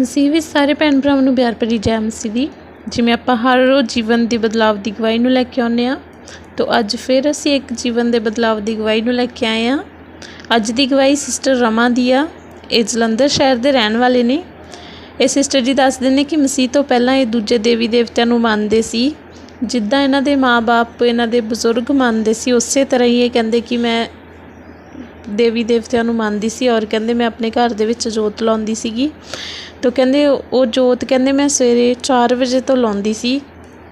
ਮਸੀਹ ਵਿੱਚ ਸਾਰੇ ਭੈਣ ਭਰਾਵਾਂ ਨੂੰ ਪਿਆਰ ਭਰੀ ਜੈ ਮਸੀਹ। ਦੀ ਜਿਵੇਂ ਆਪਾਂ ਹਰ ਰੋਜ਼ ਜੀਵਨ ਦੀ ਬਦਲਾਵ ਦੀ ਗਵਾਹੀ ਨੂੰ ਲੈ ਕੇ ਆਉਂਦੇ ਹਾਂ, ਤਾਂ ਅੱਜ ਫਿਰ ਅਸੀਂ ਇੱਕ ਜੀਵਨ ਦੇ ਬਦਲਾਵ ਦੀ ਗਵਾਹੀ ਨੂੰ ਲੈ ਕੇ ਆਏ ਹਾਂ। ਅੱਜ ਦੀ ਗਵਾਹੀ ਸਿਸਟਰ ਰਮਾ ਦੀ ਆ। ਇਹ ਜਲੰਧਰ ਸ਼ਹਿਰ ਦੇ ਰਹਿਣ ਵਾਲੇ ਨੇ। ਇਹ ਸਿਸਟਰ ਜੀ ਦੱਸਦੇ ਨੇ ਕਿ ਮਸੀਹ ਤੋਂ ਪਹਿਲਾਂ ਇਹ ਦੂਜੇ ਦੇਵੀ ਦੇਵਤਿਆਂ ਨੂੰ ਮੰਨਦੇ ਸੀ। ਜਿੱਦਾਂ ਇਹਨਾਂ ਦੇ ਮਾਪੇ ਇਹਨਾਂ ਦੇ ਬਜ਼ੁਰਗ ਮੰਨਦੇ ਸੀ, ਉਸੇ ਤਰ੍ਹਾਂ ਹੀ ਇਹ ਕਹਿੰਦੇ ਕਿ ਮੈਂ ਦੇਵੀ ਦੇਵਤਿਆਂ ਨੂੰ ਮੰਨਦੀ ਸੀ ਔਰ ਕਹਿੰਦੇ ਮੈਂ ਆਪਣੇ ਘਰ ਦੇ ਵਿੱਚ ਜੋਤ ਲਾਉਂਦੀ ਸੀਗੀ। ਤਾਂ ਕਹਿੰਦੇ ਉਹ ਜੋਤ ਕਹਿੰਦੇ ਮੈਂ ਸਵੇਰੇ 4 ਵਜੇ ਤੋਂ ਲਾਉਂਦੀ ਸੀ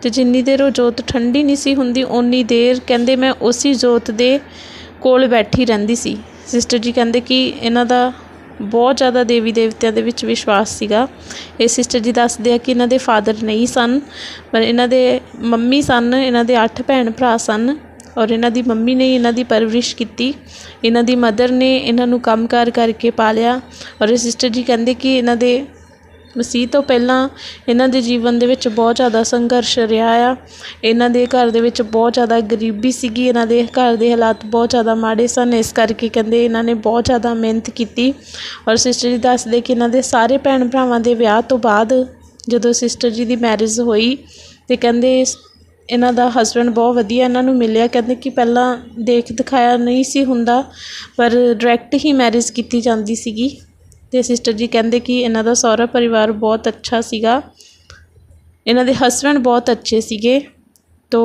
ਤੇ ਜਿੰਨੀ ਦੇਰ ਉਹ ਜੋਤ ਠੰਡੀ ਨਹੀਂ ਸੀ ਹੁੰਦੀ, ਓਨੀ ਦੇਰ ਕਹਿੰਦੇ ਮੈਂ ਉਸੇ ਜੋਤ ਦੇ ਕੋਲ ਬੈਠੀ ਰਹਿੰਦੀ ਸੀ। ਸਿਸਟਰ ਜੀ ਕਹਿੰਦੇ ਕਿ ਇਹਨਾਂ ਦਾ ਬਹੁਤ ਜ਼ਿਆਦਾ ਦੇਵੀ ਦੇਵਤਿਆਂ ਦੇ ਵਿੱਚ ਵਿਸ਼ਵਾਸ ਸੀਗਾ। ਇਹ ਸਿਸਟਰ ਜੀ ਦੱਸਦੇ ਆ ਕਿ ਇਹਨਾਂ ਦੇ ਫਾਦਰ ਨਹੀਂ ਸਨ, ਪਰ ਇਹਨਾਂ ਦੇ ਮੰਮੀ ਸਨ, ਇਹਨਾਂ ਦੇ 8 ਭੈਣ ਭਰਾ ਸਨ। ਔਰ ਇਹਨਾਂ ਦੀ ਮੰਮੀ ਨੇ ਇਹਨਾਂ ਦੀ ਪਰਵਰਿਸ਼ ਕੀਤੀ। ਇਹਨਾਂ ਦੀ ਮਦਰ ਨੇ ਇਹਨਾਂ ਨੂੰ ਕੰਮ ਕਾਰ ਕਰਕੇ ਪਾਲਿਆ ਔਰ ਇਹ ਸਿਸਟਰ ਜੀ ਕਹਿੰਦੇ ਕਿ ਇਹਨਾਂ ਦੇ ਮਸੀਹ ਤੋਂ ਪਹਿਲਾਂ ਇਹਨਾਂ ਦੇ ਜੀਵਨ ਦੇ ਵਿੱਚ ਬਹੁਤ ਜ਼ਿਆਦਾ ਸੰਘਰਸ਼ ਰਿਹਾ ਆ। ਇਹਨਾਂ ਦੇ ਘਰ ਦੇ ਵਿੱਚ ਬਹੁਤ ਜ਼ਿਆਦਾ ਗਰੀਬੀ ਸੀਗੀ। ਇਹਨਾਂ ਦੇ ਘਰ ਦੇ ਹਾਲਾਤ ਬਹੁਤ ਜ਼ਿਆਦਾ ਮਾੜੇ ਸਨ। ਇਸ ਕਰਕੇ ਕਹਿੰਦੇ ਇਹਨਾਂ ਨੇ ਬਹੁਤ ਜ਼ਿਆਦਾ ਮਿਹਨਤ ਕੀਤੀ। ਔਰ ਸਿਸਟਰ ਜੀ ਦੱਸਦੇ ਕਿ ਇਹਨਾਂ ਦੇ ਸਾਰੇ ਭੈਣ ਭਰਾਵਾਂ ਦੇ ਵਿਆਹ ਤੋਂ ਬਾਅਦ ਜਦੋਂ ਸਿਸਟਰ ਜੀ ਦੀ ਮੈਰਿਜ ਹੋਈ ਤੇ ਕਹਿੰਦੇ ਇਹਨਾਂ ਦਾ ਹਸਬੈਂਡ ਬਹੁਤ ਵਧੀਆ ਇਹਨਾਂ ਨੂੰ ਮਿਲਿਆ, ਕਹਿੰਦੇ ਕਿ ਪਹਿਲਾਂ ਦੇਖ ਦਿਖਾਇਆ ਨਹੀਂ ਸੀ ਹੁੰਦਾ, ਪਰ ਡਾਇਰੈਕਟ ਹੀ ਮੈਰਿਜ ਕੀਤੀ ਜਾਂਦੀ ਸੀਗੀ ਅਤੇ ਸਿਸਟਰ ਜੀ ਕਹਿੰਦੇ ਕਿ ਇਹਨਾਂ ਦਾ ਸਹੁਰਾ ਪਰਿਵਾਰ ਬਹੁਤ ਅੱਛਾ ਸੀਗਾ। ਇਹਨਾਂ ਦੇ ਹਸਬੈਂਡ ਬਹੁਤ ਅੱਛੇ ਸੀਗੇ। ਤੋ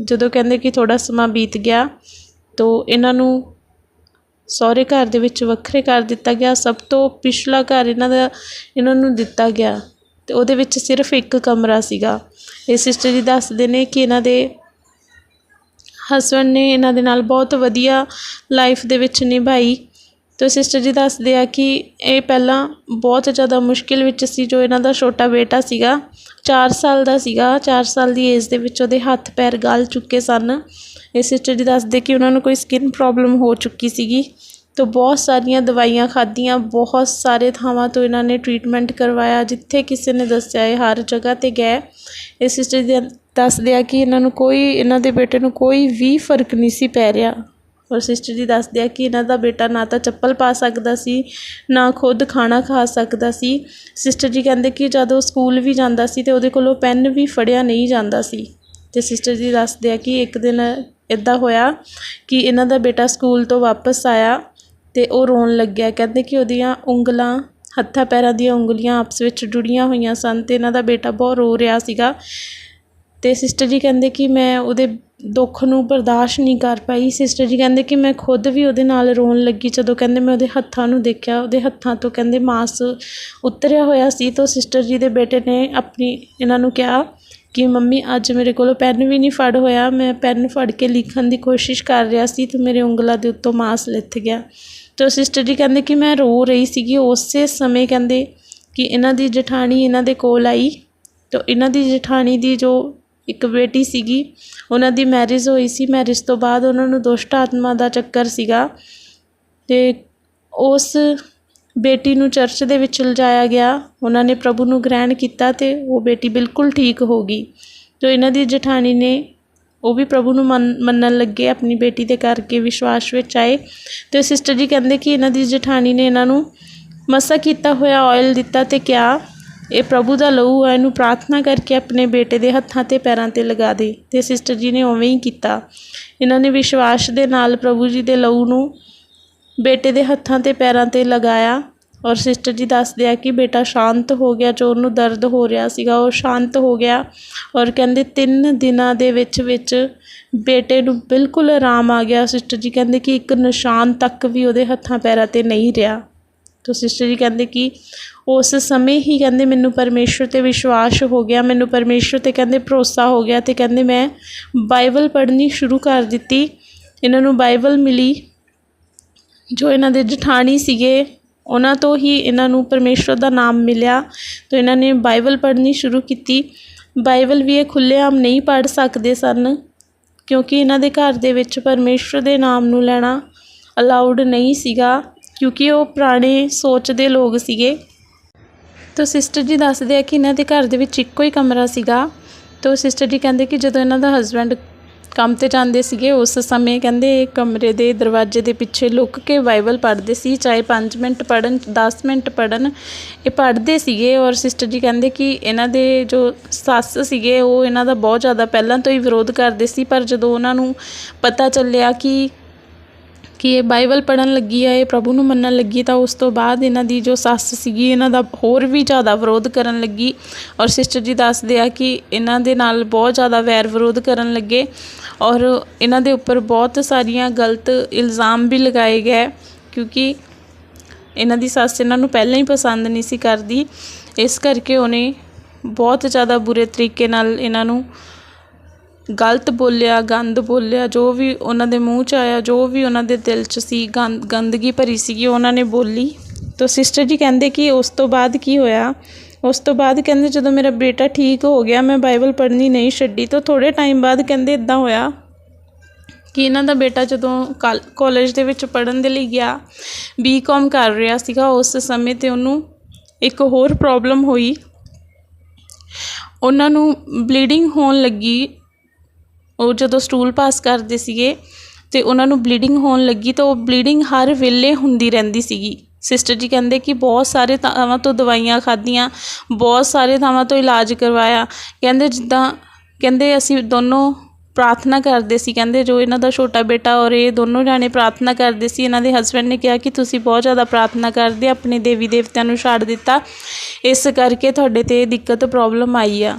ਜਦੋਂ ਕਹਿੰਦੇ ਕਿ ਥੋੜ੍ਹਾ ਸਮਾਂ ਬੀਤ ਗਿਆ, ਤੋ ਇਹਨਾਂ ਨੂੰ ਸਹੁਰੇ ਘਰ ਦੇ ਵਿੱਚ ਵੱਖਰੇ ਕਰ ਦਿੱਤਾ ਗਿਆ। ਸਭ ਤੋਂ ਪਿਛਲਾ ਘਰ ਇਹਨਾਂ ਦਾ, ਇਹਨਾਂ ਨੂੰ ਦਿੱਤਾ ਗਿਆ। ਅਤੇ ਉਹਦੇ ਵਿੱਚ ਸਿਰਫ ਇੱਕ ਕਮਰਾ ਸੀਗਾ। ਇਹ ਸਿਸਟਰ ਜੀ ਦੱਸਦੇ ਨੇ ਕਿ ਇਹਨਾਂ ਦੇ ਹਸਬੈਂਡ ਨੇ ਇਹਨਾਂ ਦੇ ਨਾਲ ਬਹੁਤ ਵਧੀਆ ਲਾਈਫ ਦੇ ਵਿੱਚ ਨਿਭਾਈ। ਤੋ ਸਿਸਟਰ ਜੀ ਦੱਸਦੇ ਆ ਕਿ ਇਹ ਪਹਿਲਾਂ ਬਹੁਤ ਜ਼ਿਆਦਾ ਮੁਸ਼ਕਿਲ ਵਿੱਚ ਸੀ, ਜੋ ਇਹਨਾਂ ਦਾ ਛੋਟਾ ਬੇਟਾ ਸੀਗਾ। 4 ਸਾਲ ਦਾ ਸੀਗਾ। 4 ਸਾਲ ਦੀ ਏਜ ਦੇ ਵਿੱਚ ਉਹਦੇ ਹੱਥ ਪੈਰ ਗਲ ਚੁੱਕੇ ਸਨ। ਇਹ ਸਿਸਟਰ ਜੀ ਦੱਸਦੇ ਕਿ ਉਹਨਾਂ ਨੂੰ ਕੋਈ ਸਕਿਨ ਪ੍ਰੋਬਲਮ ਹੋ ਚੁੱਕੀ ਸੀਗੀ। ਤੋਂ ਬਹੁਤ ਸਾਰੀਆਂ ਦਵਾਈਆਂ ਖਾਧੀਆਂ, ਬਹੁਤ ਸਾਰੇ ਥਾਵਾਂ ਤੋਂ ਇਹਨਾਂ ਨੇ ਟਰੀਟਮੈਂਟ ਕਰਵਾਇਆ, ਜਿੱਥੇ ਕਿਸੇ ਨੇ ਦੱਸਿਆ ਇਹ ਹਰ ਜਗ੍ਹਾ 'ਤੇ ਗਏ। ਇਹ ਸਿਸਟਰ ਜੀ ਦੱਸਦੇ ਆ ਕਿ ਇਹਨਾਂ ਨੂੰ ਕੋਈ, ਇਹਨਾਂ ਦੇ ਬੇਟੇ ਨੂੰ ਕੋਈ ਵੀ ਫ਼ਰਕ ਨਹੀਂ ਸੀ ਪੈ ਰਿਹਾ। ਔਰ ਸਿਸਟਰ ਜੀ ਦੱਸਦੇ ਆ ਕਿ ਇਹਨਾਂ ਦਾ ਬੇਟਾ ਨਾ ਤਾਂ ਚੱਪਲ ਪਾ ਸਕਦਾ ਸੀ, ਨਾ ਖੁਦ ਖਾਣਾ ਖਾ ਸਕਦਾ ਸੀ। ਸਿਸਟਰ ਜੀ ਕਹਿੰਦੇ ਕਿ ਜਦੋਂ ਸਕੂਲ ਵੀ ਜਾਂਦਾ ਸੀ ਤੇ ਉਹਦੇ ਕੋਲੋਂ ਪੈਨ ਵੀ ਫੜਿਆ ਨਹੀਂ ਜਾਂਦਾ ਸੀ। ਤੇ ਸਿਸਟਰ ਜੀ ਦੱਸਦੇ ਆ ਕਿ ਇੱਕ ਦਿਨ ਇਦਾਂ ਹੋਇਆ ਕਿ ਇਹਨਾਂ ਦਾ ਬੇਟਾ ਸਕੂਲ ਤੋਂ ਵਾਪਸ ਆਇਆ। ਅਤੇ ਉਹ ਰੋਣ ਲੱਗਿਆ। ਕਹਿੰਦੇ ਕਿ ਉਹਦੀਆਂ ਉਂਗਲਾਂ, ਹੱਥਾਂ ਪੈਰਾਂ ਦੀਆਂ ਉਂਗਲੀਆਂ ਆਪਸ ਵਿੱਚ ਜੁੜੀਆਂ ਹੋਈਆਂ ਸਨ ਅਤੇ ਇਹਨਾਂ ਦਾ ਬੇਟਾ ਬਹੁਤ ਰੋ ਰਿਹਾ ਸੀਗਾ। ਅਤੇ ਸਿਸਟਰ ਜੀ ਕਹਿੰਦੇ ਕਿ ਮੈਂ ਉਹਦੇ ਦੁੱਖ ਨੂੰ ਬਰਦਾਸ਼ਤ ਨਹੀਂ ਕਰ ਪਾਈ। ਸਿਸਟਰ ਜੀ ਕਹਿੰਦੇ ਕਿ ਮੈਂ ਖੁਦ ਵੀ ਉਹਦੇ ਨਾਲ ਰੋਣ ਲੱਗੀ ਜਦੋਂ ਕਹਿੰਦੇ ਮੈਂ ਉਹਦੇ ਹੱਥਾਂ ਨੂੰ ਦੇਖਿਆ। ਉਹਦੇ ਹੱਥਾਂ ਤੋਂ ਕਹਿੰਦੇ ਮਾਸ ਉਤਰਿਆ ਹੋਇਆ ਸੀ ਤਾਂ ਸਿਸਟਰ ਜੀ ਦੇ ਬੇਟੇ ਨੇ ਆਪਣੀ ਇਹਨਾਂ ਨੂੰ ਕਿਹਾ ਕਿ ਮੰਮੀ, ਅੱਜ ਮੇਰੇ ਕੋਲੋਂ ਪੈਨ ਵੀ ਨਹੀਂ ਫੜ ਹੋਇਆ। ਮੈਂ ਪੈਨ ਫੜ ਕੇ ਲਿਖਣ ਦੀ ਕੋਸ਼ਿਸ਼ ਕਰ ਰਿਹਾ ਸੀ ਤੇ ਮੇਰੇ ਉਂਗਲਾਂ ਦੇ ਉੱਤੋਂ ਮਾਸ ਲਿੱਥ ਗਿਆ। ਤਾਂ ਸਿਸਟਰ ਜੀ ਕਹਿੰਦੇ ਕਿ ਮੈਂ ਰੋ ਰਹੀ ਸੀਗੀ, ਉਸੇ ਸਮੇਂ ਕਹਿੰਦੇ ਕਿ ਇਹਨਾਂ ਦੀ ਜਠਾਣੀ ਇਹਨਾਂ ਦੇ ਕੋਲ ਆਈ। ਤਾਂ ਇਹਨਾਂ ਦੀ ਜਠਾਣੀ ਦੀ ਜੋ ਇੱਕ ਬੇਟੀ ਸੀਗੀ, ਉਹਨਾਂ ਦੀ ਮੈਰਿਜ ਹੋਈ ਸੀ। ਮੈਰਿਜ ਤੋਂ ਬਾਅਦ ਉਹਨਾਂ ਨੂੰ ਦੁਸ਼ਟ ਆਤਮਾ ਦਾ ਚੱਕਰ ਸੀਗਾ ਤੇ ਉਸ ਬੇਟੀ ਨੂੰ ਚਰਚ ਦੇ ਵਿੱਚ ਲਿਜਾਇਆ ਗਿਆ। ਉਹਨਾਂ ਨੇ ਪ੍ਰਭੂ ਨੂੰ ਗ੍ਰਹਿਣ ਕੀਤਾ ਤੇ ਉਹ ਬੇਟੀ ਬਿਲਕੁਲ ਠੀਕ ਹੋ ਗਈ। ਤੇ ਇਹਨਾਂ ਦੀ ਜਠਾਣੀ ਨੇ ਉਹ ਵੀ ਪ੍ਰਭੂ ਨੂੰ ਮੰਨ, ਮੰਨਣ ਲੱਗੇ, ਆਪਣੀ ਬੇਟੀ ਦੇ ਕਰਕੇ ਵਿਸ਼ਵਾਸ ਵਿੱਚ ਆਏ। ਤੇ ਸਿਸਟਰ ਜੀ ਕਹਿੰਦੇ ਕਿ ਇਹਨਾਂ ਦੀ ਜਠਾਣੀ ਨੇ ਇਹਨਾਂ ਨੂੰ ਮਸਾ ਕੀਤਾ ਹੋਇਆ ਆਇਲ ਦਿੱਤਾ ਤੇ ਕਿਹਾ, ਇਹ ਪ੍ਰਭੂ ਦਾ ਲਹੂ ਹੈ ਇਹਨੂੰ ਪ੍ਰਾਰਥਨਾ ਕਰਕੇ ਆਪਣੇ ਬੇਟੇ ਦੇ ਹੱਥਾਂ ਤੇ ਪੈਰਾਂ ਤੇ ਲਗਾ ਦੇ। ਤੇ ਸਿਸਟਰ ਜੀ ਨੇ ਉਵੇਂ ਹੀ ਕੀਤਾ। ਇਹਨਾਂ ਨੇ ਵਿਸ਼ਵਾਸ ਦੇ ਨਾਲ ਪ੍ਰਭੂ ਜੀ ਦੇ ਲਹੂ ਨੂੰ ਬੇਟੇ ਦੇ ਹੱਥਾਂ ਤੇ ਪੈਰਾਂ ਤੇ ਲਗਾਇਆ। ਔਰ ਸਿਸਟਰ ਜੀ ਦੱਸਦੇ ਆ ਕਿ ਬੇਟਾ ਸ਼ਾਂਤ ਹੋ ਗਿਆ, ਜੋ ਉਹਨੂੰ ਦਰਦ ਹੋ ਰਿਹਾ ਸੀਗਾ, ਉਹ ਸ਼ਾਂਤ ਹੋ ਗਿਆ ਔਰ ਕਹਿੰਦੇ 3 ਦਿਨਾਂ ਦੇ ਵਿੱਚ ਵਿੱਚ ਬੇਟੇ ਨੂੰ ਬਿਲਕੁਲ ਆਰਾਮ ਆ ਗਿਆ। ਸਿਸਟਰ ਜੀ ਕਹਿੰਦੇ ਕਿ ਇੱਕ ਨਿਸ਼ਾਨ ਤੱਕ ਵੀ ਉਹਦੇ ਹੱਥਾਂ ਪੈਰਾਂ ਤੇ ਨਹੀਂ ਰਿਹਾ। ਤਾਂ ਸਿਸਟਰ ਜੀ ਕਹਿੰਦੇ ਕਿ ਉਸ ਸਮੇਂ ਹੀ ਕਹਿੰਦੇ ਮੈਨੂੰ ਪਰਮੇਸ਼ਰ ਤੇ ਵਿਸ਼ਵਾਸ ਹੋ ਗਿਆ, ਮੈਨੂੰ ਪਰਮੇਸ਼ਰ ਤੇ ਕਹਿੰਦੇ ਭਰੋਸਾ ਹੋ ਗਿਆ ਤੇ ਕਹਿੰਦੇ ਮੈਂ ਬਾਈਬਲ ਪੜ੍ਹਨੀ ਸ਼ੁਰੂ ਕਰ ਦਿੱਤੀ। ਇਹਨਾਂ ਨੂੰ ਬਾਈਬਲ ਮਿਲੀ, ਜੋ ਇਹਨਾਂ ਦੇ ਜਠਾਣੀ ਸੀਗੇ। ਉਹਨਾਂ ਤੋਂ ਹੀ ਇਹਨਾਂ ਨੂੰ ਪਰਮੇਸ਼ਰ ਦਾ ਨਾਮ ਮਿਲਿਆ, ਤਾਂ ਇਹਨਾਂ ਨੇ ਬਾਈਬਲ ਪੜ੍ਹਨੀ ਸ਼ੁਰੂ ਕੀਤੀ। ਬਾਈਬਲ ਵੀ ਇਹ ਖੁੱਲ੍ਹੇਆਮ ਨਹੀਂ ਪੜ੍ਹ ਸਕਦੇ ਸਨ, ਕਿਉਂਕਿ ਇਹਨਾਂ ਦੇ ਘਰ ਦੇ ਵਿੱਚ ਪਰਮੇਸ਼ਰ ਦੇ ਨਾਮ ਨੂੰ ਲੈਣਾ ਅਲਾਊਡ ਨਹੀਂ ਸੀਗਾ, ਕਿਉਂਕਿ ਉਹ ਪੁਰਾਣੇ ਸੋਚ ਦੇ ਲੋਕ ਸੀਗੇ। ਤਾਂ ਸਿਸਟਰ ਜੀ ਦੱਸਦੇ ਆ ਕਿ ਇਹਨਾਂ ਦੇ ਘਰ ਦੇ ਵਿੱਚ ਇੱਕੋ ਹੀ ਕਮਰਾ ਸੀਗਾ। ਤਾਂ ਸਿਸਟਰ ਜੀ ਕਹਿੰਦੇ ਕਿ ਜਦੋਂ ਇਹਨਾਂ ਦਾ ਹਸਬੈਂਡ ਕੰਮ ਤੇ ਜਾਂਦੇ ਸੀਗੇ, ਉਸ ਸਮੇਂ ਕਹਿੰਦੇ ਕਮਰੇ ਦੇ ਦਰਵਾਜ਼ੇ ਦੇ ਪਿੱਛੇ ਲੁੱਕ ਕੇ ਬਾਈਬਲ ਪੜ੍ਹਦੇ ਸੀ, ਚਾਹੇ 5 ਮਿੰਟ ਪੜਨ 10 ਮਿੰਟ ਪੜਨ ਇਹ ਪੜ੍ਹਦੇ ਸੀਗੇ ਔਰ ਸਿਸਟਰ ਜੀ ਕਹਿੰਦੇ ਕਿ ਇਹਨਾਂ ਦੇ ਜੋ ਸੱਸ ਸੀਗੇ, ਉਹ ਇਹਨਾਂ ਦਾ ਬਹੁਤ ਜ਼ਿਆਦਾ ਪਹਿਲਾਂ ਤੋਂ ਹੀ ਵਿਰੋਧ ਕਰਦੇ ਸੀ, ਪਰ ਜਦੋਂ ਉਹਨਾਂ ਨੂੰ ਪਤਾ ਚੱਲਿਆ ਕਿ ਕਿ ਇਹ ਬਾਈਬਲ ਪੜ੍ਹਨ ਲੱਗੀ ਆ, ਇਹ ਪ੍ਰਭੂ ਨੂੰ ਮੰਨਣ ਲੱਗੀ, ਤਾਂ ਉਸ ਤੋਂ ਬਾਅਦ ਇਹਨਾਂ ਦੀ ਜੋ ਸੱਸ ਸੀਗੀ, ਇਹਨਾਂ ਦਾ ਹੋਰ ਵੀ ਜ਼ਿਆਦਾ ਵਿਰੋਧ ਕਰਨ ਲੱਗੀ ਔਰ ਸਿਸਟਰ ਜੀ ਦੱਸਦੇ ਆ ਕਿ ਇਹਨਾਂ ਦੇ ਨਾਲ ਬਹੁਤ ਜ਼ਿਆਦਾ ਵੈਰ ਵਿਰੋਧ ਕਰਨ ਲੱਗੇ ਔਰ ਇਹਨਾਂ ਦੇ ਉੱਪਰ ਬਹੁਤ ਸਾਰੀਆਂ ਗਲਤ ਇਲਜ਼ਾਮ ਵੀ ਲਗਾਏ ਗਏ ਕਿਉਂਕਿ ਇਹਨਾਂ ਦੀ ਸੱਸ ਇਹਨਾਂ ਨੂੰ ਪਹਿਲਾਂ ਹੀ ਪਸੰਦ ਨਹੀਂ ਸੀ ਕਰਦੀ। ਇਸ ਕਰਕੇ ਉਹਨੇ ਬਹੁਤ ਜ਼ਿਆਦਾ ਬੁਰੇ ਤਰੀਕੇ ਨਾਲ ਇਹਨਾਂ ਨੂੰ ਗਲਤ ਬੋਲਿਆ, ਗੰਦ ਬੋਲਿਆ, ਜੋ ਵੀ ਉਹਨਾਂ ਦੇ ਮੂੰਹ 'ਚ ਆਇਆ, ਜੋ ਵੀ ਉਹਨਾਂ ਦੇ ਦਿਲ 'ਚ ਸੀ ਗੰਦ ਗੰਦਗੀ ਭਰੀ ਸੀਗੀ, ਉਹਨਾਂ ਨੇ ਬੋਲੀ। ਤਾਂ ਸਿਸਟਰ ਜੀ ਕਹਿੰਦੇ ਕਿ ਉਸ ਤੋਂ ਬਾਅਦ ਕੀ ਹੋਇਆ? ਉਸ ਤੋਂ ਬਾਅਦ ਕਹਿੰਦੇ ਜਦੋਂ ਮੇਰਾ ਬੇਟਾ ਠੀਕ ਹੋ ਗਿਆ, ਮੈਂ ਬਾਈਬਲ ਪੜ੍ਹਨੀ ਨਹੀਂ ਛੱਡੀ, ਤਾਂ ਥੋੜ੍ਹੇ ਟਾਈਮ ਬਾਅਦ ਕਹਿੰਦੇ ਇਦਾਂ ਹੋਇਆ ਕਿ ਇਹਨਾਂ ਦਾ ਬੇਟਾ ਜਦੋਂ ਕਾਲਜ ਦੇ ਵਿੱਚ ਪੜ੍ਹਨ ਦੇ ਲਈ ਗਿਆ ਬੀਕਾਮ ਕਰ ਰਿਹਾ ਸੀਗਾ ਉਸ ਸਮੇਂ ਤੇ ਉਹਨੂੰ ਇੱਕ ਹੋਰ ਪ੍ਰੋਬਲਮ ਹੋਈ। ਉਹਨਾਂ ਨੂੰ ਬਲੀਡਿੰਗ ਹੋਣ ਲੱਗੀ। ਉਹ ਜਦੋਂ ਸਟੂਲ ਪਾਸ ਕਰਦੇ ਸੀਗੇ ਤੇ ਉਹਨਾਂ ਨੂੰ ਬਲੀਡਿੰਗ ਹੋਣ ਲੱਗੀ ਤਾਂ ਉਹ ਬਲੀਡਿੰਗ ਹਰ ਵੇਲੇ ਹੁੰਦੀ ਰਹਿੰਦੀ ਸੀਗੀ। ਸਿਸਟਰ ਜੀ ਕਹਿੰਦੇ ਕਿ ਬਹੁਤ ਸਾਰੇ ਥਾਵਾਂ ਤੋਂ ਦਵਾਈਆਂ ਖਾਧੀਆਂ, ਬਹੁਤ ਸਾਰੇ ਥਾਵਾਂ ਤੋਂ ਇਲਾਜ ਕਰਵਾਇਆ। ਕਹਿੰਦੇ ਜਿੱਦਾਂ, ਕਹਿੰਦੇ ਅਸੀਂ ਦੋਨੋਂ ਪ੍ਰਾਰਥਨਾ ਕਰਦੇ ਸੀ, ਕਹਿੰਦੇ ਜੋ ਇਹਨਾਂ ਦਾ ਛੋਟਾ ਬੇਟਾ ਔਰ ਇਹ ਦੋਨੋਂ ਜਾਣੇ ਪ੍ਰਾਰਥਨਾ ਕਰਦੇ ਸੀ, ਇਹਨਾਂ ਦੇ ਹਸਬੰਡ ਨੇ ਕਿਹਾ ਕਿ ਤੁਸੀਂ ਬਹੁਤ ਜ਼ਿਆਦਾ ਪ੍ਰਾਰਥਨਾ ਕਰਦੇ, ਆਪਣੇ ਦੇਵੀ ਦੇਵਤਿਆਂ ਨੂੰ ਛੱਡ ਦਿੱਤਾ। ਇਸ ਕਰਕੇ ਤੁਹਾਡੇ 'ਤੇ ਇਹ ਦਿੱਕਤ ਪ੍ਰੋਬਲਮ ਆਈ ਆ।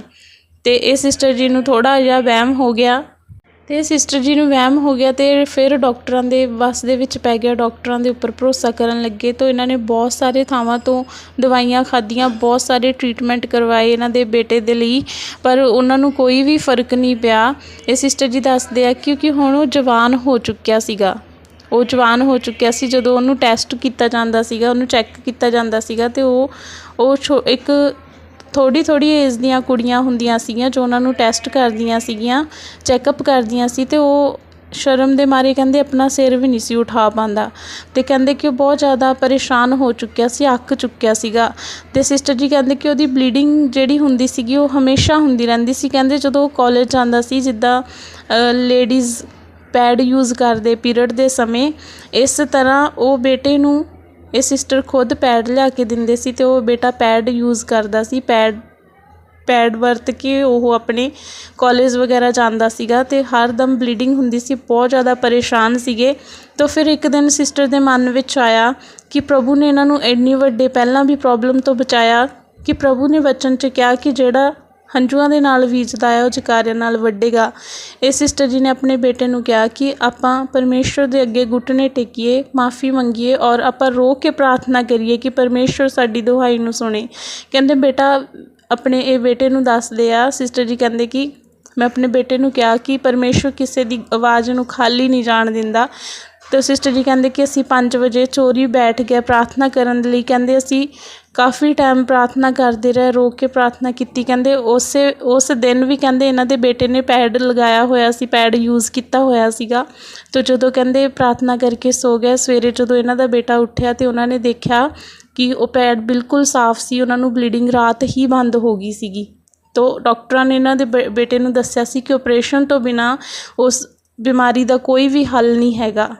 ਤੇ ਇਹ ਸਿਸਟਰ ਜੀ ਨੂੰ ਥੋੜ੍ਹਾ ਜਿਹਾ ਵਹਿਮ ਹੋ ਗਿਆ। ਤੇ ਸਿਸਟਰ ਜੀ ਨੂੰ ਵਹਿਮ ਹੋ ਗਿਆ ਤੇ ਫਿਰ ਡਾਕਟਰਾਂ ਦੇ ਵੱਸ ਦੇ ਵਿੱਚ ਪੈ ਗਿਆ। ਡਾਕਟਰਾਂ ਦੇ ਉੱਪਰ ਭਰੋਸਾ ਕਰਨ ਲੱਗੇ ਤਾਂ ਇਹਨਾਂ ਨੇ ਬਹੁਤ ਸਾਰੇ ਥਾਵਾਂ ਤੋਂ ਦਵਾਈਆਂ ਖਾਧੀਆਂ, ਬਹੁਤ ਸਾਰੇ ਟ੍ਰੀਟਮੈਂਟ ਕਰਵਾਏ ਇਹਨਾਂ ਦੇ ਬੇਟੇ ਦੇ ਲਈ, ਪਰ ਉਹਨਾਂ ਨੂੰ ਕੋਈ ਵੀ ਫ਼ਰਕ ਨਹੀਂ ਪਿਆ। ਇਹ ਸਿਸਟਰ ਜੀ ਦੱਸਦੇ ਆ ਕਿਉਂਕਿ ਹੁਣ ਉਹ ਜਵਾਨ ਹੋ ਚੁੱਕਿਆ ਸੀਗਾ। ਉਹ ਜਵਾਨ ਹੋ ਚੁੱਕਿਆ ਸੀ ਜਦੋਂ ਉਹਨੂੰ ਟੈਸਟ ਕੀਤਾ ਜਾਂਦਾ ਸੀਗਾ, ਉਹਨੂੰ ਚੈੱਕ ਕੀਤਾ ਜਾਂਦਾ ਸੀਗਾ ਤੇ ਉਹ ਉਹ ਛੋ, ਇੱਕ ਥੋੜ੍ਹੀ ਥੋੜ੍ਹੀ ਏਜ ਦੀਆਂ ਕੁੜੀਆਂ ਹੁੰਦੀਆਂ ਸੀਗੀਆਂ ਜੋ ਉਹਨਾਂ ਨੂੰ ਟੈਸਟ ਕਰਦੀਆਂ ਸੀਗੀਆਂ ਚੈੱਕਅਪ ਕਰਦੀਆਂ ਸੀ ਤੇ ਉਹ ਸ਼ਰਮ ਦੇ ਮਾਰੇ ਕਹਿੰਦੇ ਆਪਣਾ ਸਿਰ ਵੀ ਨਹੀਂ ਸੀ ਉਠਾ ਪਾਉਂਦਾ। ਤੇ ਕਹਿੰਦੇ ਕਿ ਉਹ ਬਹੁਤ ਜ਼ਿਆਦਾ ਪਰੇਸ਼ਾਨ ਹੋ ਚੁੱਕਿਆ ਸੀ, ਅੱਕ ਚੁੱਕਿਆ ਸੀਗਾ। ਤੇ ਸਿਸਟਰ ਜੀ ਕਹਿੰਦੇ ਕਿ ਉਹਦੀ ਬਲੀਡਿੰਗ ਜਿਹੜੀ ਹੁੰਦੀ ਸੀਗੀ ਉਹ ਹਮੇਸ਼ਾ ਹੁੰਦੀ ਰਹਿੰਦੀ ਸੀ। ਕਹਿੰਦੇ ਜਦੋਂ ਉਹ ਕਾਲਜ ਜਾਂਦਾ ਸੀ, ਜਿੱਦਾਂ ਲੇਡੀਜ਼ ਪੈਡ ਯੂਜ਼ ਕਰਦੇ ਪੀਰੀਅਡ ਦੇ ਸਮੇਂ, ਇਸ ਤਰ੍ਹਾਂ ਉਹ ਬੇਟੇ ਨੂੰ ਇਹ ਸਿਸਟਰ ਖੁਦ ਪੈਡ ਲਿਆ ਕੇ ਦਿੰਦੇ ਸੀ ਅਤੇ ਉਹ ਬੇਟਾ ਪੈਡ ਯੂਜ਼ ਕਰਦਾ ਸੀ ਪੈਡ ਪੈਡ ਵਰਤ ਕੇ ਉਹ ਆਪਣੇ ਕਾਲਜ ਵਗੈਰਾ ਜਾਂਦਾ ਸੀਗਾ ਅਤੇ ਹਰ ਦਮ ਬਲੀਡਿੰਗ ਹੁੰਦੀ ਸੀ, ਬਹੁਤ ਜ਼ਿਆਦਾ ਪਰੇਸ਼ਾਨ ਸੀਗੇ। ਤਾਂ ਫਿਰ ਇੱਕ ਦਿਨ ਸਿਸਟਰ ਦੇ ਮਨ ਵਿੱਚ ਆਇਆ ਕਿ ਪ੍ਰਭੂ ਨੇ ਇਹਨਾਂ ਨੂੰ ਇੰਨੀ ਵੱਡੇ, ਪਹਿਲਾਂ ਵੀ ਪ੍ਰੋਬਲਮ ਤੋਂ ਬਚਾਇਆ ਕਿ ਪ੍ਰਭੂ ਨੇ ਵਚਨ 'ਚ ਕਿਹਾ ਕਿ ਜਿਹੜਾ ਹੰਝੂਆਂ ਦੇ ਨਾਲ ਬੀਜਦਾ ਹੈ, ਉਹ ਜਕਾਰਿਆਂ ਨਾਲ ਵੱਢੇਗਾ ਇਹ ਸਿਸਟਰ ਜੀ ਨੇ ਆਪਣੇ ਬੇਟੇ ਨੂੰ ਕਿਹਾ ਕਿ ਆਪਾਂ ਪਰਮੇਸ਼ਰ ਦੇ ਅੱਗੇ ਘੁੱਟਨੇ ਟੇਕੀਏ, ਮਾਫੀ ਮੰਗੀਏ ਔਰ ਆਪਾਂ ਰੋ ਕੇ ਪ੍ਰਾਰਥਨਾ ਕਰੀਏ ਕਿ ਪਰਮੇਸ਼ਰ ਸਾਡੀ ਦੁਹਾਈ ਨੂੰ ਸੁਣੇ। ਕਹਿੰਦੇ, ਬੇਟਾ, ਆਪਣੇ ਇਹ ਬੇਟੇ ਨੂੰ ਦੱਸਦੇ ਆ। ਸਿਸਟਰ ਜੀ ਕਹਿੰਦੇ ਕਿ ਮੈਂ ਆਪਣੇ ਬੇਟੇ ਨੂੰ ਕਿਹਾ ਕਿ ਪਰਮੇਸ਼ਰ ਕਿਸੇ ਦੀ ਆਵਾਜ਼ ਨੂੰ ਖਾਲੀ ਨਹੀਂ ਜਾਣ ਦਿੰਦਾ। ਤੇ ਸਿਸਟਰ ਜੀ ਕਹਿੰਦੇ ਕਿ ਅਸੀਂ 5 ਵਜੇ ਚੋਰੀ ਬੈਠ ਗਏ ਪ੍ਰਾਰਥਨਾ ਕਰਨ ਦੇ ਲਈ ਕਹਿੰਦੇ ਅਸੀਂ ਕਾਫੀ ਟਾਈਮ ਪ੍ਰਾਰਥਨਾ ਕਰਦੇ ਰਹੇ, ਰੋ ਕੇ ਪ੍ਰਾਰਥਨਾ ਕੀਤੀ। ਕਹਿੰਦੇ ਉਸੇ, ਉਸ ਦਿਨ ਵੀ ਕਹਿੰਦੇ ਇਹਨਾਂ ਦੇ ਬੇਟੇ ਨੇ ਪੈਡ ਲਗਾਇਆ ਹੋਇਆ ਸੀ ਪੈਡ ਯੂਜ਼ ਕੀਤਾ ਹੋਇਆ ਸੀਗਾ। ਤੇ ਜਦੋਂ ਕਹਿੰਦੇ ਪ੍ਰਾਰਥਨਾ ਕਰਕੇ ਸੋ ਗਏ, ਸਵੇਰੇ ਜਦੋਂ ਇਹਨਾਂ ਦਾ ਬੇਟਾ ਉੱਠਿਆ ਤੇ ਉਹਨਾਂ ਨੇ ਦੇਖਿਆ ਕਿ ਉਹ ਪੈਡ ਬਿਲਕੁਲ ਸਾਫ਼ ਸੀ, ਉਹਨਾਂ ਨੂੰ ਬਲੀਡਿੰਗ ਰਾਤ ਹੀ ਬੰਦ ਹੋ ਗਈ ਸੀਗੀ। ਤੋ ਡਾਕਟਰਾਂ ਨੇ ਇਹਨਾਂ ਦੇ ਬੇਟੇ ਨੂੰ ਦੱਸਿਆ ਸੀ ਕਿ ਆਪਰੇਸ਼ਨ ਤੋਂ ਬਿਨਾ ਉਸ ਬਿਮਾਰੀ ਦਾ ਕੋਈ ਵੀ ਹੱਲ ਨਹੀਂ ਹੈਗਾ।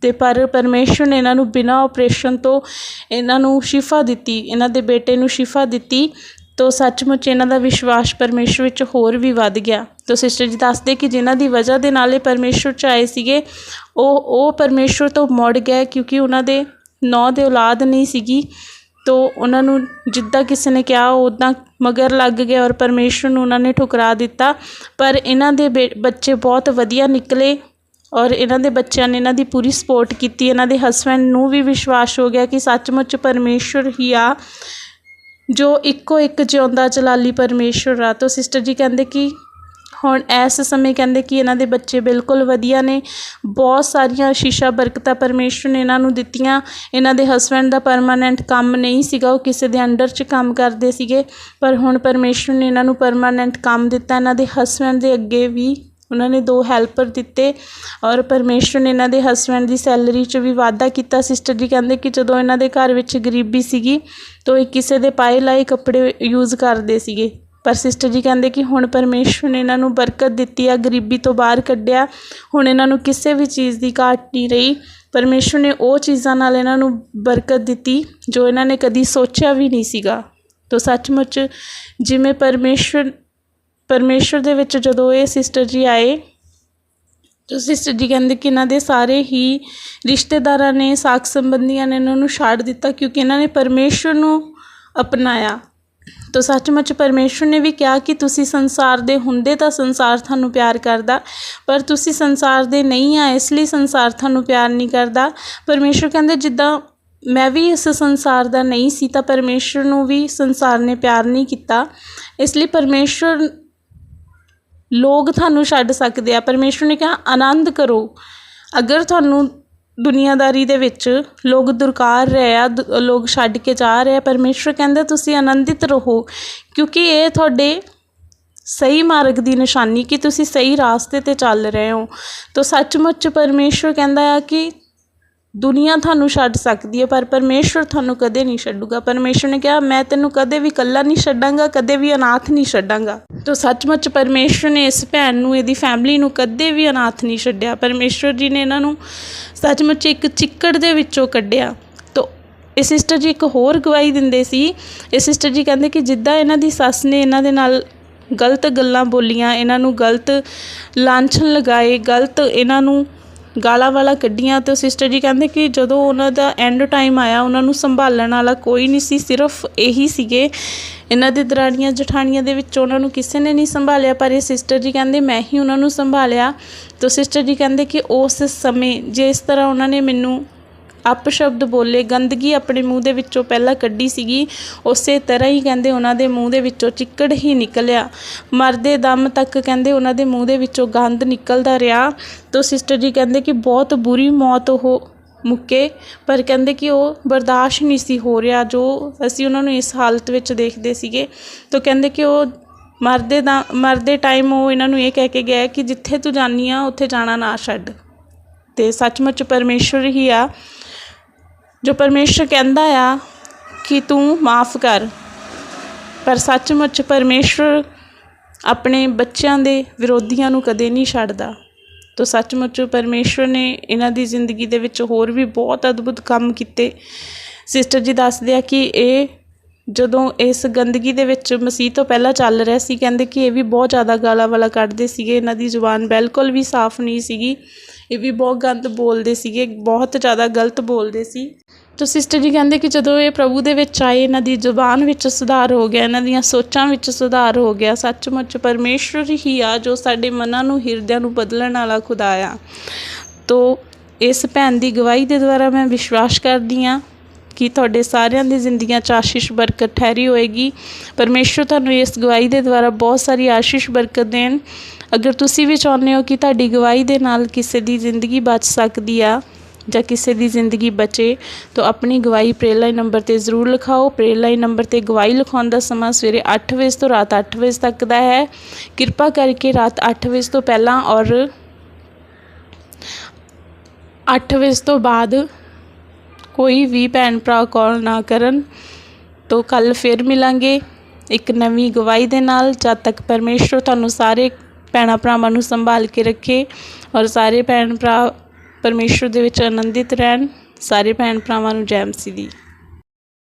ਅਤੇ ਪਰ ਪਰਮੇਸ਼ਰ ਨੇ ਇਹਨਾਂ ਨੂੰ ਬਿਨਾਂ ਆਪਰੇਸ਼ਨ ਤੋਂ ਇਹਨਾਂ ਨੂੰ ਸ਼ਿਫਾ ਦਿੱਤੀ, ਇਹਨਾਂ ਦੇ ਬੇਟੇ ਨੂੰ ਸ਼ਿਫਾ ਦਿੱਤੀ, ਤੋ ਸੱਚਮੁੱਚ ਇਹਨਾਂ ਦਾ ਵਿਸ਼ਵਾਸ ਪਰਮੇਸ਼ਰ ਵਿੱਚ ਹੋਰ ਵੀ ਵੱਧ ਗਿਆ। ਤੋ ਸਿਸਟਰ ਜੀ ਦੱਸਦੇ ਕਿ ਜਿਨ੍ਹਾਂ ਦੀ ਵਜ੍ਹਾ ਦੇ ਨਾਲ ਇਹ ਪਰਮੇਸ਼ਰ ਚ ਆਏ ਸੀਗੇ, ਉਹ ਉਹ ਪਰਮੇਸ਼ਰ ਤੋਂ ਮੁੜ ਗਏ ਕਿਉਂਕਿ ਉਹਨਾਂ ਦੇ ਨੌ ਦੇ ਔਲਾਦ ਨਹੀਂ ਸੀਗੀ। ਤੋ ਉਹਨਾਂ ਨੂੰ ਜਿੱਦਾਂ ਕਿਸੇ ਨੇ ਕਿਹਾ ਉਦਾਂ ਮਗਰ ਲੱਗ ਗਏ ਔਰ ਪਰਮੇਸ਼ਰ ਨੂੰ ਉਹਨਾਂ ਨੇ ਠੁਕਰਾ ਦਿੱਤਾ। ਪਰ ਇਹਨਾਂ ਦੇ ਬੱਚੇ ਬਹੁਤ ਵਧੀਆ ਨਿਕਲੇ ਔਰ ਇਹਨਾਂ ਦੇ ਬੱਚਿਆਂ ਨੇ ਇਹਨਾਂ ਦੀ ਪੂਰੀ ਸਪੋਰਟ ਕੀਤੀ, ਇਹਨਾਂ ਦੇ ਹਸਬੈਂਡ ਨੂੰ ਵੀ ਵਿਸ਼ਵਾਸ ਹੋ ਗਿਆ ਕਿ ਸੱਚਮੁੱਚ ਪਰਮੇਸ਼ਰ ਹੀ ਆ, ਜੋ ਇੱਕੋ ਇੱਕ ਜਿਉਂਦਾ ਜਲਾਲੀ ਪਰਮੇਸ਼ਰ ਆ। ਤਾਂ ਸਿਸਟਰ ਜੀ ਕਹਿੰਦੇ ਕਿ ਹੁਣ ਇਸ ਸਮੇਂ ਕਹਿੰਦੇ ਕਿ ਇਹਨਾਂ ਦੇ ਬੱਚੇ ਬਿਲਕੁਲ ਵਧੀਆ ਨੇ, ਬਹੁਤ ਸਾਰੀਆਂ ਸ਼ੀਸ਼ਾ ਬਰਕਤਾਂ ਪਰਮੇਸ਼ਰ ਨੇ ਇਹਨਾਂ ਨੂੰ ਦਿੱਤੀਆਂ। ਇਹਨਾਂ ਦੇ ਹਸਬੈਂਡ ਦਾ ਪਰਮਾਨੈਂਟ ਕੰਮ ਨਹੀਂ ਸੀਗਾ, ਉਹ ਕਿਸੇ ਦੇ ਅੰਡਰ 'ਚ ਕੰਮ ਕਰਦੇ ਸੀਗੇ, ਪਰ ਹੁਣ ਪਰਮੇਸ਼ਰ ਨੇ ਇਹਨਾਂ ਨੂੰ ਪਰਮਾਨੈਂਟ ਕੰਮ ਦਿੱਤਾ। ਇਹਨਾਂ ਦੇ ਹਸਬੈਂਡ ਦੇ ਅੱਗੇ ਵੀ ਉਹਨਾਂ ਨੇ ਦੋ ਹੈਲਪਰ ਦਿੱਤੇ ਔਰ ਪਰਮੇਸ਼ਰ ਨੇ ਇਹਨਾਂ ਦੇ ਹਸਬੈਂਡ ਦੀ ਸੈਲਰੀ 'ਚ ਵੀ ਵਾਧਾ ਕੀਤਾ। ਸਿਸਟਰ ਜੀ ਕਹਿੰਦੇ ਕਿ ਜਦੋਂ ਇਹਨਾਂ ਦੇ ਘਰ ਵਿੱਚ ਗਰੀਬੀ ਸੀਗੀ, ਤਾਂ ਇਹ ਕਿਸੇ ਦੇ ਪਾਏ ਲਾਏ ਕੱਪੜੇ ਯੂਜ਼ ਕਰਦੇ ਸੀਗੇ। ਪਰ ਸਿਸਟਰ ਜੀ ਕਹਿੰਦੇ ਕਿ ਹੁਣ ਪਰਮੇਸ਼ਵਰ ਨੇ ਇਹਨਾਂ ਨੂੰ ਬਰਕਤ ਦਿੱਤੀ ਆ, ਗਰੀਬੀ ਤੋਂ ਬਾਹਰ ਕੱਢਿਆ। ਹੁਣ ਇਹਨਾਂ ਨੂੰ ਕਿਸੇ ਵੀ ਚੀਜ਼ ਦੀ ਘਾਟ ਨਹੀਂ ਰਹੀ। ਪਰਮੇਸ਼ਵਰ ਨੇ ਉਹ ਚੀਜ਼ਾਂ ਨਾਲ ਇਹਨਾਂ ਨੂੰ ਬਰਕਤ ਦਿੱਤੀ ਜੋ ਇਹਨਾਂ ਨੇ ਕਦੀ ਸੋਚਿਆ ਵੀ ਨਹੀਂ ਸੀਗਾ। ਤੋ ਸੱਚਮੁੱਚ ਜਿਵੇਂ ਪਰਮੇਸ਼ਵਰ ਪਰਮੇਸ਼ਵਰ ਦੇ ਵਿੱਚ ਜਦੋਂ ਇਹ ਸਿਸਟਰ ਜੀ ਆਏ, ਤੋ ਸਿਸਟਰ ਜੀ ਕਹਿੰਦੇ ਕਿ ਇਹਨਾਂ ਦੇ ਸਾਰੇ ਹੀ ਰਿਸ਼ਤੇਦਾਰਾਂ ਨੇ, ਸਾਖ ਸੰਬੰਧੀਆਂ ਨੇ ਇਹਨਾਂ ਨੂੰ ਛਾੜ ਦਿੱਤਾ ਕਿਉਂਕਿ ਇਹਨਾਂ ਨੇ ਪਰਮੇਸ਼ਵਰ ਨੂੰ ਅਪਣਾਇਆ। ਤੋ ਸੱਚਮੁੱਚ ਪਰਮੇਸ਼ਵਰ ਨੇ ਵੀ ਕਿਹਾ ਕਿ ਤੁਸੀਂ ਸੰਸਾਰ ਦੇ ਹੁੰਦੇ ਤਾਂ ਸੰਸਾਰ ਤੁਹਾਨੂੰ ਪਿਆਰ ਕਰਦਾ, ਪਰ ਤੁਸੀਂ ਸੰਸਾਰ ਦੇ ਨਹੀਂ ਆ, ਇਸ ਲਈ ਸੰਸਾਰ ਤੁਹਾਨੂੰ ਪਿਆਰ ਨਹੀਂ ਕਰਦਾ। ਪਰਮੇਸ਼ਵਰ ਕਹਿੰਦੇ, ਜਿੱਦਾਂ ਮੈਂ ਵੀ ਇਸ ਸੰਸਾਰ ਦਾ ਨਹੀਂ ਸੀ, ਤਾਂ ਪਰਮੇਸ਼ਵਰ ਨੂੰ ਵੀ ਸੰਸਾਰ ਨੇ ਪਿਆਰ ਨਹੀਂ ਕੀਤਾ। ਇਸ ਲਈ ਪਰਮੇਸ਼ਵਰ ਲੋਕ ਤੁਹਾਨੂੰ ਛੱਡ ਸਕਦੇ ਆ ਪਰਮੇਸ਼ਵਰ ਨੇ ਕਿਹਾ ਆਨੰਦ ਕਰੋ। ਅਗਰ ਤੁਹਾਨੂੰ ਦੁਨੀਆਦਾਰੀ ਦੇ ਵਿੱਚ ਲੋਕ ਦੁਰਕਾਰ ਰਹੇ ਆ, ਦ- ਲੋਕ ਛੱਡ ਕੇ ਜਾ ਰਹੇ ਆ, ਪਰਮੇਸ਼ਵਰ ਕਹਿੰਦਾ ਤੁਸੀਂ ਆਨੰਦਿਤ ਰਹੋ, ਕਿਉਂਕਿ ਇਹ ਤੁਹਾਡੇ ਸਹੀ ਮਾਰਗ ਦੀ ਨਿਸ਼ਾਨੀ ਕਿ ਤੁਸੀਂ ਸਹੀ ਰਾਸਤੇ ਤੇ ਚੱਲ ਰਹੇ ਹੋ। ਤਾਂ ਸੱਚਮੁੱਚ ਪਰਮੇਸ਼ਵਰ ਕਹਿੰਦਾ ਆ ਕਿ ਦੁਨੀਆ ਤੁਹਾਨੂੰ ਛੱਡ ਸਕਦੀ ਹੈ, ਪਰ ਪਰਮੇਸ਼ਵਰ ਤੁਹਾਨੂੰ ਕਦੇ ਨਹੀਂ ਛੱਡੂਗਾ। ਪਰਮੇਸ਼ਵਰ ਨੇ ਕਿਹਾ, ਮੈਂ ਤੈਨੂੰ ਕਦੇ ਵੀ ਇਕੱਲਾ ਨਹੀਂ ਛੱਡਾਂਗਾ, ਕਦੇ ਵੀ ਅਨਾਥ ਨਹੀਂ ਛੱਡਾਂਗਾ। ਤਾਂ ਸੱਚਮੁੱਚ ਪਰਮੇਸ਼ਵਰ ਨੇ ਇਸ ਭੈਣ ਨੂੰ, ਇਹਦੀ ਫੈਮਿਲੀ ਨੂੰ ਕਦੇ ਵੀ ਅਨਾਥ ਨਹੀਂ ਛੱਡਿਆ। ਪਰਮੇਸ਼ਵਰ ਜੀ ਨੇ ਇਹਨਾਂ ਨੂੰ ਸੱਚਮੁੱਚ ਇੱਕ ਚਿੱਕੜ ਦੇ ਵਿੱਚੋਂ ਕੱਢਿਆ। ਤੋ ਇਹ ਸਿਸਟਰ ਜੀ ਇੱਕ ਹੋਰ ਗਵਾਹੀ ਦਿੰਦੇ ਸੀ। ਇਹ ਸਿਸਟਰ ਜੀ ਕਹਿੰਦੇ ਕਿ ਜਿੱਦਾਂ ਇਹਨਾਂ ਦੀ ਸੱਸ ਨੇ ਇਹਨਾਂ ਦੇ ਨਾਲ ਗਲਤ ਗੱਲਾਂ ਬੋਲੀਆਂ, ਇਹਨਾਂ ਨੂੰ ਗਲਤ ਲਾਂਛਨ ਲਗਾਏ, ਗਲਤ ਇਹਨਾਂ ਨੂੰ ਗਾਲਾਂ ਵਾਲਾ ਕੱਢੀਆਂ ਤੇ ਸਿਸਟਰ ਜੀ ਕਹਿੰਦੇ ਕਿ ਜਦੋਂ ਉਹਨਾਂ ਦਾ ਐਂਡ ਟਾਈਮ ਆਇਆ, ਉਹਨਾਂ ਨੂੰ ਸੰਭਾਲਣ ਵਾਲਾ ਕੋਈ ਨਹੀਂ ਸੀ, ਸਿਰਫ ਇਹੀ ਸੀਗੇ। ਇਹਨਾਂ ਦੇ ਦਰਾਣੀਆਂ ਜਠਾਣੀਆਂ ਦੇ ਵਿੱਚ ਉਹਨਾਂ ਨੂੰ ਕਿਸੇ ਨੇ ਨਹੀਂ ਸੰਭਾਲਿਆ, ਪਰ ਇਹ ਸਿਸਟਰ ਜੀ ਕਹਿੰਦੇ, ਮੈਂ ਹੀ ਉਹਨਾਂ ਨੂੰ ਸੰਭਾਲਿਆ। ਤਾਂ ਸਿਸਟਰ ਜੀ ਕਹਿੰਦੇ ਕਿ ਉਸ ਸਮੇਂ ਜੇ ਇਸ ਤਰ੍ਹਾਂ ਉਹਨਾਂ ਨੇ ਮੈਨੂੰ ਅਪਸ਼ਬਦ ਬੋਲੇ, ਗੰਦਗੀ ਆਪਣੇ ਮੂੰਹ ਦੇ ਵਿੱਚੋਂ ਪਹਿਲਾਂ ਕੱਢੀ ਸੀਗੀ, ਉਸੇ ਤਰ੍ਹਾਂ ਹੀ ਕਹਿੰਦੇ ਉਹਨਾਂ ਦੇ ਮੂੰਹ ਦੇ ਵਿੱਚੋਂ ਚਿੱਕੜ ਹੀ ਨਿਕਲਿਆ। ਮਰਦੇ ਦਮ ਤੱਕ ਕਹਿੰਦੇ ਉਹਨਾਂ ਦੇ ਮੂੰਹ ਦੇ ਵਿੱਚੋਂ ਗੰਦ ਨਿਕਲਦਾ ਰਿਹਾ। ਤਾਂ ਸਿਸਟਰ ਜੀ ਕਹਿੰਦੇ ਕਿ ਬਹੁਤ ਬੁਰੀ ਮੌਤ ਉਹ ਮੁੱਕੇ, ਪਰ ਕਹਿੰਦੇ ਕਿ ਉਹ ਬਰਦਾਸ਼ਤ ਨਹੀਂ ਸੀ ਹੋ ਰਿਹਾ ਜੋ ਅਸੀਂ ਉਹਨਾਂ ਨੂੰ ਇਸ ਹਾਲਤ ਵਿੱਚ ਦੇਖਦੇ ਸੀਗੇ। ਤਾਂ ਕਹਿੰਦੇ ਕਿ ਉਹ ਮਰਦੇ ਦਾ, ਮਰਦੇ ਟਾਈਮ ਉਹ ਇਹਨਾਂ ਨੂੰ ਇਹ ਕਹਿ ਕੇ ਗਿਆ ਕਿ ਜਿੱਥੇ ਤੂੰ ਜਾਨੀ ਆ, ਉੱਥੇ ਜਾਣਾ ਨਾ ਛੱਡ। ਤੇ ਸੱਚਮੁੱਚ ਪਰਮੇਸ਼ਵਰ ਹੀ ਆ। ਜੋ ਪਰਮੇਸ਼ਰ ਕਹਿੰਦਾ ਆ ਕਿ ਤੂੰ ਮਾਫ ਕਰ। ਪਰ ਸੱਚਮੁੱਚ ਪਰਮੇਸ਼ਰ ਆਪਣੇ ਬੱਚਿਆਂ ਦੇ ਵਿਰੋਧੀਆਂ ਨੂੰ ਕਦੇ ਨਹੀਂ ਛੱਡਦਾ। ਤੋ ਸੱਚਮੁੱਚ ਪਰਮੇਸ਼ਰ ਨੇ ਇਹਨਾਂ ਦੀ ਜ਼ਿੰਦਗੀ ਦੇ ਵਿੱਚ ਹੋਰ ਵੀ ਬਹੁਤ ਅਦਭੁਤ ਕੰਮ ਕੀਤੇ। ਸਿਸਟਰ ਜੀ ਦੱਸਦੇ ਆ ਕਿ ਇਹ ਜਦੋਂ ਇਸ ਗੰਦਗੀ ਦੇ ਵਿੱਚ ਮਸੀਹ ਤੋਂ ਪਹਿਲਾਂ ਚੱਲ ਰਿਹਾ ਸੀ, ਕਹਿੰਦੇ ਕਿ ਇਹ ਵੀ ਬਹੁਤ ਜ਼ਿਆਦਾ ਗਾਲਾਂ ਵਾਲਾ ਕੱਢਦੇ ਸੀਗੇ। ਇਹਨਾਂ ਦੀ ਜ਼ੁਬਾਨ ਬਿਲਕੁਲ ਵੀ ਸਾਫ਼ ਨਹੀਂ ਸੀਗੀ। ਇਹ ਵੀ ਬਹੁਤ ਗੰਦ ਬੋਲਦੇ ਸੀਗੇ, ਬਹੁਤ ਜ਼ਿਆਦਾ ਗਲਤ ਬੋਲਦੇ ਸੀ। ਤੋ ਸਿਸਟਰ ਜੀ ਕਹਿੰਦੇ ਕਿ ਜਦੋਂ ਇਹ ਪ੍ਰਭੂ ਦੇ ਵਿੱਚ ਆਏ, ਇਹਨਾਂ ਦੀ ਜ਼ੁਬਾਨ ਵਿੱਚ ਸੁਧਾਰ ਹੋ ਗਿਆ, ਇਹਨਾਂ ਦੀਆਂ ਸੋਚਾਂ ਵਿੱਚ ਸੁਧਾਰ ਹੋ ਗਿਆ। ਸੱਚਮੁੱਚ ਪਰਮੇਸ਼ਰ ਹੀ ਆ ਜੋ ਸਾਡੇ ਮਨਾਂ ਨੂੰ, ਹਿਰਦਿਆਂ ਨੂੰ ਬਦਲਣ ਵਾਲਾ ਖੁਦਾ ਆ। ਤੋ ਇਸ ਭੈਣ ਦੀ ਗਵਾਹੀ ਦੇ ਦੁਆਰਾ ਮੈਂ ਵਿਸ਼ਵਾਸ ਕਰਦੀ ਹਾਂ ਕਿ ਤੁਹਾਡੇ ਸਾਰਿਆਂ ਦੀ ਜ਼ਿੰਦਗੀਆਂ 'ਚ ਆਸ਼ੀਸ਼ ਬਰਕਤ ਠਹਿਰੀ ਹੋਏਗੀ। ਪਰਮੇਸ਼ਰ ਤੁਹਾਨੂੰ ਇਸ ਗਵਾਹੀ ਦੇ ਦੁਆਰਾ ਬਹੁਤ ਸਾਰੀ ਆਸ਼ੀਸ਼ ਬਰਕਤ ਦੇਣ। ਅਗਰ ਤੁਸੀਂ ਵੀ ਚਾਹੁੰਦੇ ਹੋ ਕਿ ਤੁਹਾਡੀ ਗਵਾਹੀ ਦੇ ਨਾਲ ਕਿਸੇ ਦੀ ਜ਼ਿੰਦਗੀ ਬਚ ਸਕਦੀ ਆ ਜਾਂ ਕਿਸੇ ਦੀ ਜ਼ਿੰਦਗੀ ਬਚੇ, ਤਾਂ ਆਪਣੀ ਗਵਾਹੀ ਪ੍ਰੇਅਰ ਲਾਈਨ ਨੰਬਰ ਤੇ ਜ਼ਰੂਰ ਲਿਖਾਓ। ਪ੍ਰੇਅਰ ਲਾਈਨ ਨੰਬਰ ਤੇ ਗਵਾਹੀ ਲਿਖਾਉਣ ਦਾ ਸਮਾਂ ਸਵੇਰੇ 8 ਵਜੇ ਤੋਂ ਰਾਤ 8 ਵਜੇ ਤੱਕ ਦਾ ਹੈ। ਕਿਰਪਾ ਕਰਕੇ ਰਾਤ 8 ਵਜੇ ਤੋਂ ਪਹਿਲਾਂ ਔਰ 8 ਵਜੇ ਤੋਂ ਬਾਅਦ ਕੋਈ ਵੀ ਭੈਣ ਭਰਾ ਕਾਲ ਨਾ ਕਰਨ, ਤੋਂ ਕੱਲ ਫਿਰ ਮਿਲਾਂਗੇ। ਇੱਕ ਨਵੀਂ ਗਵਾਹੀ ਦੇ ਨਾਲ, ਜਦ ਤੱਕ ਪਰਮੇਸ਼ਰ ਤੁਹਾਨੂੰ ਸਾਰੇ ਭੈਣਾਂ ਭਰਾਵਾਂ ਨੂੰ ਸੰਭਾਲ ਕੇ ਰੱਖੇ ਔਰ ਸਾਰੇ ਭੈਣ ਭਰਾ ਪਰਮੇਸ਼ਰ ਦੇ ਵਿੱਚ ਆਨੰਦਿਤ ਰਹਿਣ, ਸਾਰੇ ਭੈਣ ਭਰਾਵਾਂ ਨੂੰ ਜੈ ਮਸੀਹ ਦੀ।